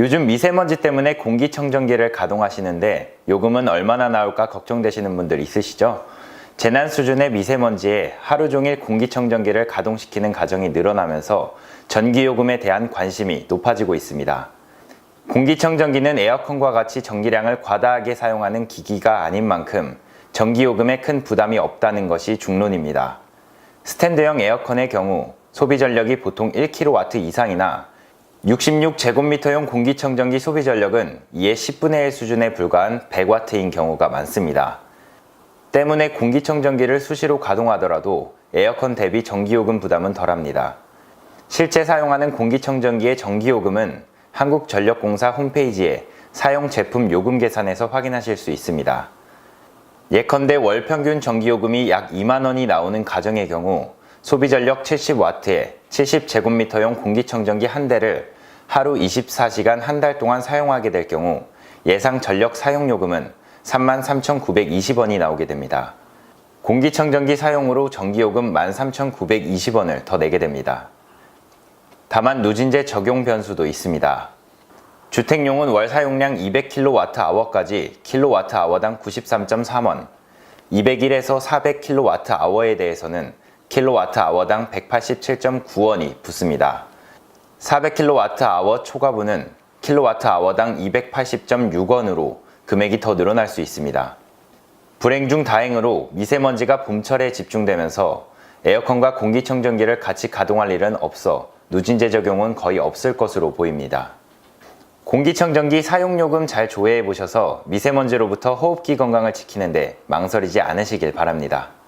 요즘 미세먼지 때문에 공기청정기를 가동하시는데 요금은 얼마나 나올까 걱정되시는 분들 있으시죠? 재난 수준의 미세먼지에 하루 종일 공기청정기를 가동시키는 가정이 늘어나면서 전기요금에 대한 관심이 높아지고 있습니다. 공기청정기는 에어컨과 같이 전기량을 과다하게 사용하는 기기가 아닌 만큼 전기요금에 큰 부담이 없다는 것이 중론입니다. 스탠드형 에어컨의 경우 소비 전력이 보통 1kW 이상이나 66제곱미터용 공기청정기 소비 전력은 이에 10분의 1 수준에 불과한 100W인 경우가 많습니다. 때문에 공기청정기를 수시로 가동하더라도 에어컨 대비 전기요금 부담은 덜합니다. 실제 사용하는 공기청정기의 전기요금은 한국전력공사 홈페이지에 사용 제품 요금 계산에서 확인하실 수 있습니다. 예컨대 월 평균 전기요금이 약 2만 원이 나오는 가정의 경우 소비 전력 70W에 70제곱미터용 공기청정기 한 대를 하루 24시간 한 달 동안 사용하게 될 경우 예상 전력 사용요금은 33,920원이 나오게 됩니다. 공기청정기 사용으로 전기요금 13,920원을 더 내게 됩니다. 다만 누진제 적용 변수도 있습니다. 주택용은 월 사용량 200kWh까지 kWh당 93.3원, 201에서 400kWh에 대해서는 kWh당 187.9원이 붙습니다. 400kWh 초과분은 kWh당 280.6원으로 금액이 더 늘어날 수 있습니다. 불행 중 다행으로 미세먼지가 봄철에 집중되면서 에어컨과 공기청정기를 같이 가동할 일은 없어 누진제 적용은 거의 없을 것으로 보입니다. 공기청정기 사용요금 잘 조회해 보셔서 미세먼지로부터 호흡기 건강을 지키는데 망설이지 않으시길 바랍니다.